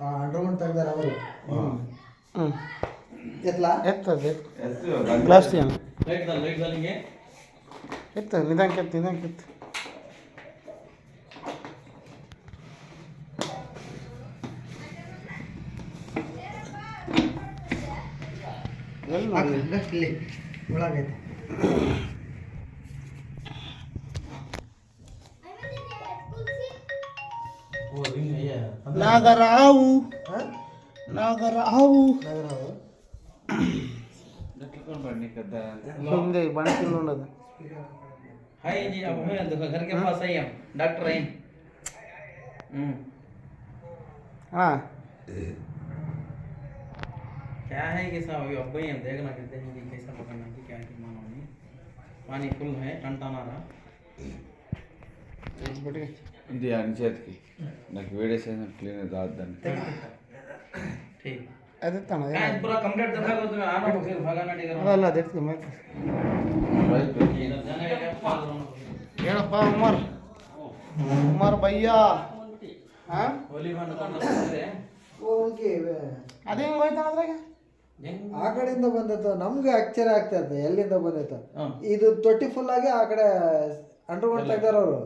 Underground ತೆಗ್ದಾರ ಅವರು. ಹ್ಞೂ ಎತ್ಲಾ? ಎತ್ತದ ಗ್ಲಾಸ್ ಎತ್ತ ನಿಧಾನಕ್ಕೆ ಎತ್ತು ನಿಧಾನಕ್ಕೆ ಎತ್ತು. ಒಳಗೈತೆ. ನಾಗರಾವು ಹಾಂ ನಾಗರಾವು ನಗರವು ಹಿಂದೆ ಬಣಕಿಲ್ ನೋಡೋದು हाय जी अब है देखो घर के पास आई हम डॉक्टर हैं हम्म ಹಾಂ क्या है कि साहब अभी अब हम देखना कहते हैं कि कैसा पकड़ना है क्या है कि मानो नहीं पानी फुल है टनटना रहा ఇది అని చేతికి నాకు వేడేసేది క్లీన్ దాద్దాన్ని అదే తన అలా ಹಾ ఏడప్ప ఉమర్ ఉమర్ ಓಕೆ ಅದೇ ಹೆಂಗ್ ಆ ಕಡೆಯಿಂದ ಬಂದೈತ ನಮ್ಗೆ ಆಕ್ಚರ್ ಆಗ್ತಾ ಇರ್ತದೆ ಎಲ್ಲಿಂದ ಬಂದೈತ ಇದು ತೊಟ್ಟಿ ಫುಲ್ ಆಗಿ ಆ ಕಡೆ ಅಂಡರ್ ತೆಗ್ದಾರ ಅವರು.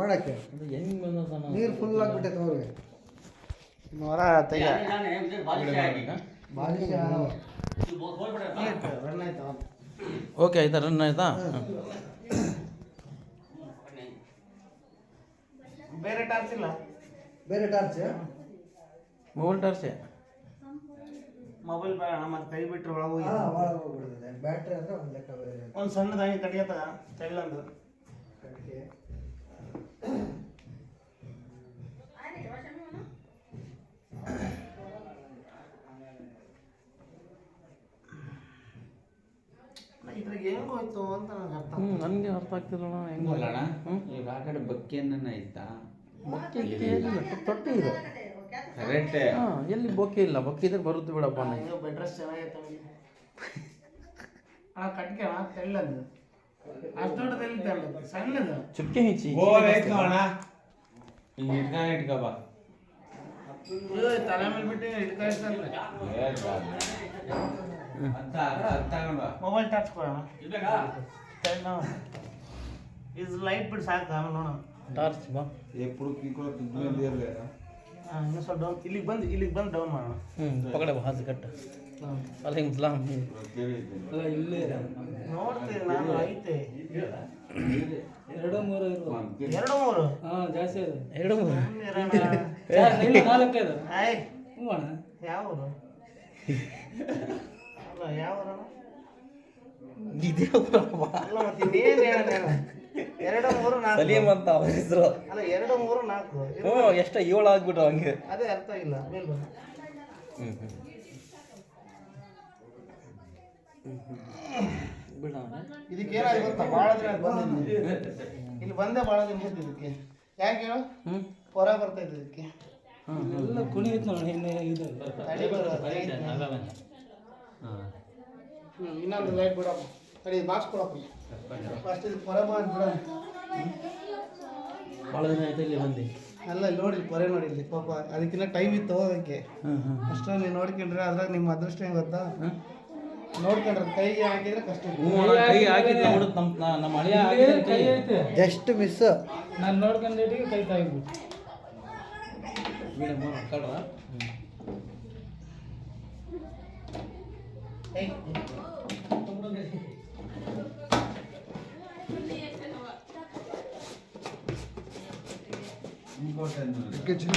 ಮಾಡಕ್ಕೆ? ಹೆಂಗ್ ಬಂದ ನೀರು ಫುಲ್ ಆಗ್ಬಿಟ್ಟೈತೆ ಅವ್ರಿಗೆ ಹೊರ ತೆಗೆ. ಬಾಲಿಶ ರನ್ ಆಯ್ತು ಓಕೆ ಆಯ್ತಾ ರನ್ ಆಯ್ತಾ? ಬೇರೆ ಟಾರ್ಚ್ ಇಲ್ಲ? ಬೇರೆ ಟಾರ್ಚ್? Mobile torch? ಮೊಬೈಲ್ ಬೇಡ ಮತ್ತೆ ಕೈ ಬಿಟ್ಟರೆ ಒಳಗೆ ಹೋಗಿ. ಹಾಂ ಒಳಗೆ ಹೋಗ್ಬಿಡ್ತದೆ ಬ್ಯಾಟ್ರಿ ಅಂದ್ರೆ ಒಂದು ಲೆಕ್ಕ ಬೇರೆ ಒಂದು ಸಣ್ಣದಾಗಿ ಕಡಿಯತ್ತ ತೆಳ್ಳಂದು. ಇದ್ರಾಗ ಹೆಂಗ್ ಹೋಯ್ತು ಅಂತ ನನಗೆ ಅರ್ಥ ಹ್ಞೂ ನನಗೆ ಅರ್ಥ ಆಗ್ತಿಲ್ಲ ಹೆಂಗ್ ಅಲ್ಲಣ್ಣ ಈಗ ಆ ಕಡೆ ಬಕ್ಕಿಯನ್ನ ಐತಾ ಬೊಕ್ಕೆ ಏನಿಲ್ಲ ತೊಟ್ಟಿ ಇದೆ. ಕರೆಕ್ಟೇ ಹಾಂ ಎಲ್ಲಿ ಬೊಕ್ಕೆ ಇಲ್ಲ ಬೊಕ್ಕೆ ಇದ್ರೆ ಬರುತ್ತೆ ಬಿಡಪ್ಪ ನನಗೆ ಇದು ಬೆಡ್ ರೆಸ್ಟ್ ಚೆನ್ನಾಗೈತೆ ಆ ಕಟ್ಗೆ ಅಣ್ಣ ತೆಳ್ಳದು ಅಷ್ಟು ದೊಡ್ಡದಲ್ಲಿ ತೆಳ್ಳಗೆ ಸಣ್ಣದ ಚುಪ್ಕೆ ಹೆಚ್ಚಿ ಗೋಲ್ ಐತ್ ನೋಡಣ ಹಿಡ್ಕ ಹಿಡ್ಕ ಬಾ ತಲೆ ಮೇಲೆ ಬಿಟ್ಟು ಹಿಡ್ಕ ಮೊಬೈಲ್ ಟಾಚ್ ಕೊಡೋಣ ಇದು ಲೈಟ್ ಬಿಟ್ಟು ಸಾಕು ಆಮೇಲೆ ನೋಡೋಣ ಟಾರ್ಚ್ ಬಾ ಎಪ್ಪಡು ಕಿಂಕೋಳ ತಿಂಗಳ ಇನ್ನೂ ಸ್ವಲ್ಪ ಡೌನ್ ಇಲ್ಲಿಗೆ ಬಂದು ಇಲ್ಲಿಗೆ ಬಂದು ಡೌನ್ ಮಾಡೋಣ. ಹ್ಞೂ ಪಕಡೆ ಹಾಸು ಕಟ್ಟ. ಅಲ್ಲಿ ಇಲ್ಲೇ. ನೋಡ್ತೀನಿ ನಾನು ಐತೆ. ಎರಡು ಮೂರು ಎರಡು ಮೂರು? ಹಾಂ ಜಾಸ್ತಿ ಇದೆ. ಎರಡು ಮೂರು? ಇಲ್ಲ ನಾಲ್ಕು ಇದೆ. ಆಯ್ ಹ್ಞೂ ಅಣ್ಣ. ಯಾವ ಊರು ಅಲ್ಲ ಯಾವ ಊರಣ್ಣ ಇದೇಪ್ಪ ಅಲ್ಲ ಮತ್ತೆ ಇನ್ನೇನು ಹೇಳೋಣ? ಹೇಳು. ಎರಡು ಮೂರು ನಾಲ್ಕು. ಸಲೀಮ್ ಅಂತ ಅವ್ರ ಹೆಸರು. ಅಲ್ಲ ಎರಡು ಮೂರು ನಾಲ್ಕು. ಹ್ಞೂ ಎಷ್ಟು ಏಳು ಆಗ್ಬಿಟ್ಟು ಹಂಗೆ. ಅದೇ ಅರ್ಥ ಇಲ್ಲ ಮೇಲ್ ಬಾ. ಹ್ಞೂ ಬಿಡ ಇದಕ್ಕೆ ಏನಾಯ್ತು ಗೊತ್ತಾ? ಭಾಳ ದಿನ ಇಲ್ಲಿ. ಬಂದೆ ಭಾಳ ದಿನ ಇದಕ್ಕೆ. ಯಾಕೆ ಹೇಳು? ಹ್ಞೂ ಹೊರ ಇದ್ದ ಇದಕ್ಕೆ. ಎಲ್ಲ ಕುಣಿಯುತ್ತೆ ನೋಡಿ ಇನ್ನು ಇದು. ತಡಿ ಇನ್ನೊಂದು ಲೈಟ್ ಬಿಡಪ್ಪ ತಡಿ ಬಾಕ್ಸ್ ಕೊಡಪ್ಪ ಫಸ್ಟ್ ಇದು ಹೊರ ಮಾಡಿ ಬಿಡ. ಭಾಳ ದಿನ ಆಯ್ತು ಇಲ್ಲಿ ಬಂದು. ಅಲ್ಲ ಇಲ್ಲಿ ನೋಡಿ ಪೊರೆ ನೋಡಿ ಇಲ್ಲಿ ಪಾಪ ಅದಕ್ಕಿಂತ ಟೈಮ್ ಇತ್ತು ಹೋಗೋಕ್ಕೆ. ಅಷ್ಟೊಂದು ನೀವು ನೋಡ್ಕೊಂಡ್ರೆ ಅದ್ರಾಗ ನಿಮ್ಮ ಅದೃಷ್ಟ ಹೆಂಗೆ ಗೊತ್ತಾ? ನೋಡ್ಕೊಂಡ್ರೆ ಕೈಗೆ ಹಾಕಿದ್ರೆ ಕಷ್ಟ ಹಾಕಿದ್ದು ನೋಡುತ್ತೆ ನಮ್ಮ ನಮ್ಮ ಹಳೆಯ ಹಾಕಿದ್ರೆ ಕೈ. ಕೈ ಐತೆ. ಜಸ್ಟ್ ಮಿಸ್ ನಾನು ನೋಡ್ಕೊಂಡಿಟ್ಟಿಗೆ ಕೈ ಏಯ್, 이렇게 치는